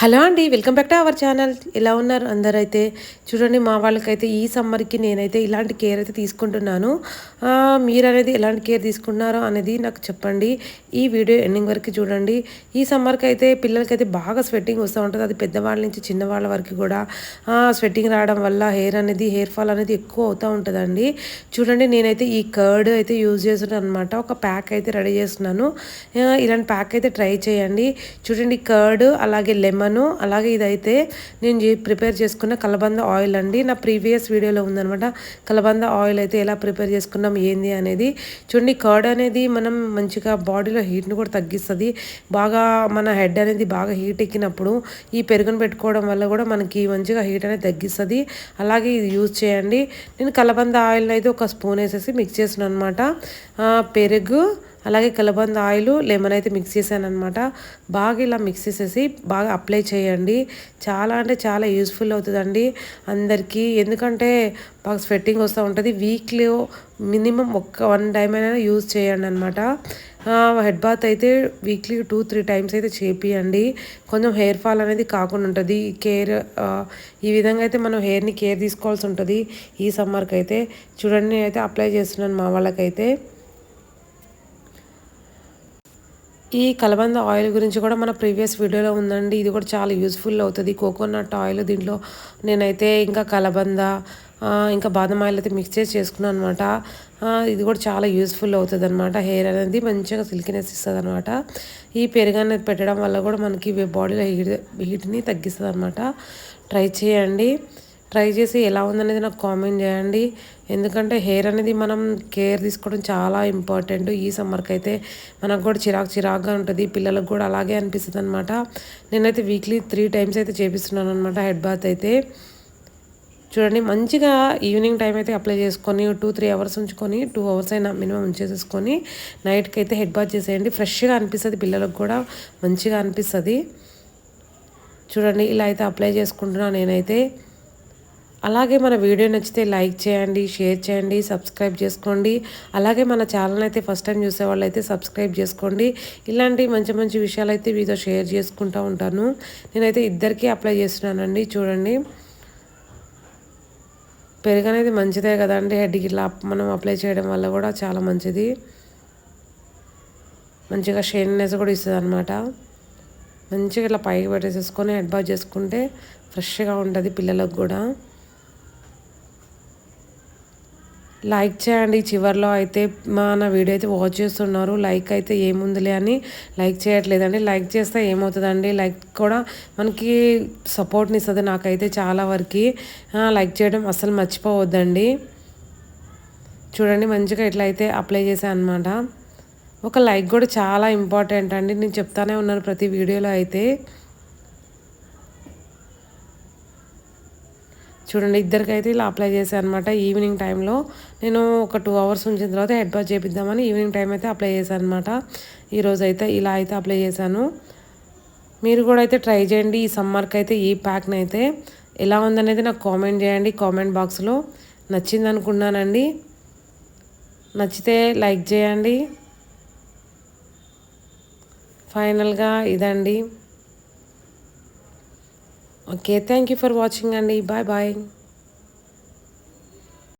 Hello అండి welcome back to our channel. ఎలా ఉన్నారు అందరైతే? చూడండి మా వాళ్ళకైతే ఈ సమ్మర్కి నేనైతే ఇలాంటి కేర్ అయితే తీసుకుంటున్నాను. మీరు అనేది ఎలాంటి కేర్ తీసుకుంటున్నారో అనేది నాకు చెప్పండి. ఈ వీడియో ఎండింగ్ వరకు చూడండి. ఈ సమ్మర్కి అయితే పిల్లలకైతే బాగా స్వెట్టింగ్ వస్తూ ఉంటుంది. అది పెద్దవాళ్ళ నుంచి చిన్నవాళ్ళ వరకు కూడా స్వెట్టింగ్ రావడం వల్ల హెయిర్ అనేది హెయిర్ ఫాల్ అనేది ఎక్కువ అవుతూ ఉంటుందండి. చూడండి నేనైతే ఈ కర్డ్ అయితే యూజ్ చేస్తున్నాను అనమాట ఒక ప్యాక్ అయితే రెడీ చేస్తున్నాను. ఇలాంటి ప్యాక్ అయితే ట్రై చేయండి. చూడండి కర్డ్ అలాగే లెమన్ లెమను అలాగే ఇదైతే నేను ప్రిపేర్ చేసుకున్న కలబంద ఆయిల్ అండి. నా ప్రీవియస్ వీడియోలో ఉందనమాట కలబంద ఆయిల్ అయితే ఎలా ప్రిపేర్ చేసుకున్నాం ఏంది అనేది. చూడండి కర్డ్ అనేది మనం మంచిగా బాడీలో హీట్ని కూడా తగ్గిస్తుంది. బాగా మన హెడ్ అనేది బాగా హీట్ ఎక్కినప్పుడు ఈ పెరుగును పెట్టుకోవడం వల్ల కూడా మనకి మంచిగా హీట్ అనేది తగ్గిస్తుంది. అలాగే ఇది యూజ్ చేయండి. నేను కలబంద ఆయిల్ని అయితే ఒక స్పూన్ వేసేసి మిక్స్ చేసిన అనమాట పెరుగు అలాగే కలబంద ఆయిల్ లెమన్ అయితే మిక్స్ చేశాను అనమాట బాగా ఇలా మిక్స్ చేసేసి బాగా అప్లై చేయండి. చాలా అంటే చాలా యూస్ఫుల్ అవుతుందండి అందరికీ. ఎందుకంటే బాగా స్వెట్టింగ్ వస్తూ ఉంటుంది. వీక్లీ మినిమం ఒక్క వన్ టైం అయినా యూజ్ చేయండి అనమాట హెడ్ బాత్ అయితే వీక్లీ టూ త్రీ టైమ్స్ అయితే చేపియండి. కొంచెం హెయిర్ ఫాల్ అనేది కాకుండా ఉంటుంది. కేర్ ఈ విధంగా అయితే మనం హెయిర్ని కేర్ తీసుకోవాల్సి ఉంటుంది. ఈ సమ్మర్కి అయితే చూడండి అయితే అప్లై చేస్తున్నాను మా వాళ్ళకైతే. ఈ కలబంద ఆయిల్ గురించి కూడా మన ప్రీవియస్ వీడియోలో ఉందండి. ఇది కూడా చాలా యూస్ఫుల్ అవుతుంది. కోకోనట్ ఆయిల్ దీంట్లో నేనైతే ఇంకా కలబంద ఇంకా బాదం ఆయిల్ అయితే మిక్స్ చేసి చేసుకున్నాను అనమాట ఇది కూడా చాలా యూస్ఫుల్ అవుతుంది అనమాట హెయిర్ అనేది మంచిగా సిల్కినెస్ ఇస్తుంది అనమాట ఈ పెరుగు అనేది పెట్టడం వల్ల కూడా మనకి బాడీలో హీట్ హీట్ని తగ్గిస్తుంది అనమాట ట్రై చేయండి. ట్రై చేసి ఎలా ఉందనేది నాకు కామెంట్ చేయండి. ఎందుకంటే హెయిర్ అనేది మనం కేర్ తీసుకోవడం చాలా ఇంపార్టెంట్. ఈ సమ్మర్కి అయితే మనకు కూడా చిరాకు చిరాకుగా ఉంటుంది. పిల్లలకు కూడా అలాగే అనిపిస్తుంది అనమాట నేనైతే వీక్లీ త్రీ టైమ్స్ అయితే చేపిస్తున్నాను అనమాట హెడ్ బాత్ అయితే. చూడండి మంచిగా ఈవినింగ్ టైం అయితే అప్లై చేసుకొని టూ త్రీ అవర్స్ ఉంచుకొని టూ అవర్స్ అయినా మినిమం ఉంచేసేసుకొని నైట్కి అయితే హెడ్ బాత్ చేసేయండి. ఫ్రెష్గా అనిపిస్తుంది పిల్లలకు కూడా మంచిగా అనిపిస్తుంది. చూడండి ఇలా అయితే అప్లై చేసుకుంటున్నాను నేనైతే. అలాగే మన వీడియో నచ్చితే లైక్ చేయండి షేర్ చేయండి సబ్స్క్రైబ్ చేసుకోండి. అలాగే మన ఛానల్ అయితే ఫస్ట్ టైం చూసే వాళ్ళైతే అయితే సబ్స్క్రైబ్ చేసుకోండి. ఇలాంటి మంచి మంచి విషయాలు అయితే మీతో షేర్ చేసుకుంటూ ఉంటాను. నేనైతే ఇద్దరికీ అప్లై చేస్తున్నానండి చూడండి. పెరుగు అనేది మంచిదే కదండి హెడ్కి ఇలా మనం అప్లై చేయడం వల్ల కూడా చాలా మంచిది. మంచిగా షైన్నెస్ కూడా ఇస్తుంది అనమాట మంచిగా ఇట్లా పైకి పెట్టేసేసుకొని హెడ్ బాత్ చేసుకుంటే ఫ్రెష్గా ఉంటుంది పిల్లలకు కూడా. లైక్ చేయండి. చివరిలో అయితే మన వీడియో అయితే వాచ్ చేస్తున్నారు. లైక్ అయితే ఏముందిలే అని లైక్ చేయట్లేదండి. లైక్ చేస్తే ఏమవుతుందండి? లైక్ కూడా మనకి సపోర్ట్ని ఇస్తుంది నాకైతే చాలా వరకు. లైక్ చేయడం అస్సలు మర్చిపోవద్దండి. చూడండి మంచిగా ఎట్లయితే అప్లై చేశాను అనమాట ఒక లైక్ కూడా చాలా ఇంపార్టెంట్ అండి. నేను చెప్తానే ఉన్నాను ప్రతి వీడియోలో అయితే. చూడండి ఇద్దరికైతే ఇలా అప్లై చేశాను అనమాట ఈవినింగ్ టైంలో నేను ఒక టూ అవర్స్ ఉంచిన తర్వాత హెడ్ బాత్ చేపిద్దామని ఈవినింగ్ టైం అయితే అప్లై చేశాను అనమాట ఈరోజు అయితే ఇలా అయితే అప్లై చేశాను. మీరు కూడా అయితే ట్రై చేయండి. ఈ సమ్మర్కి అయితే ఈ ప్యాక్ని అయితే ఎలా ఉందనేది నాకు కామెంట్ చేయండి. కామెంట్ బాక్స్లో నచ్చింది అనుకున్నానండి. నచ్చితే లైక్ చేయండి. ఫైనల్గా ఇదండి. okay thank you for watching అండి బాయ్ బాయ్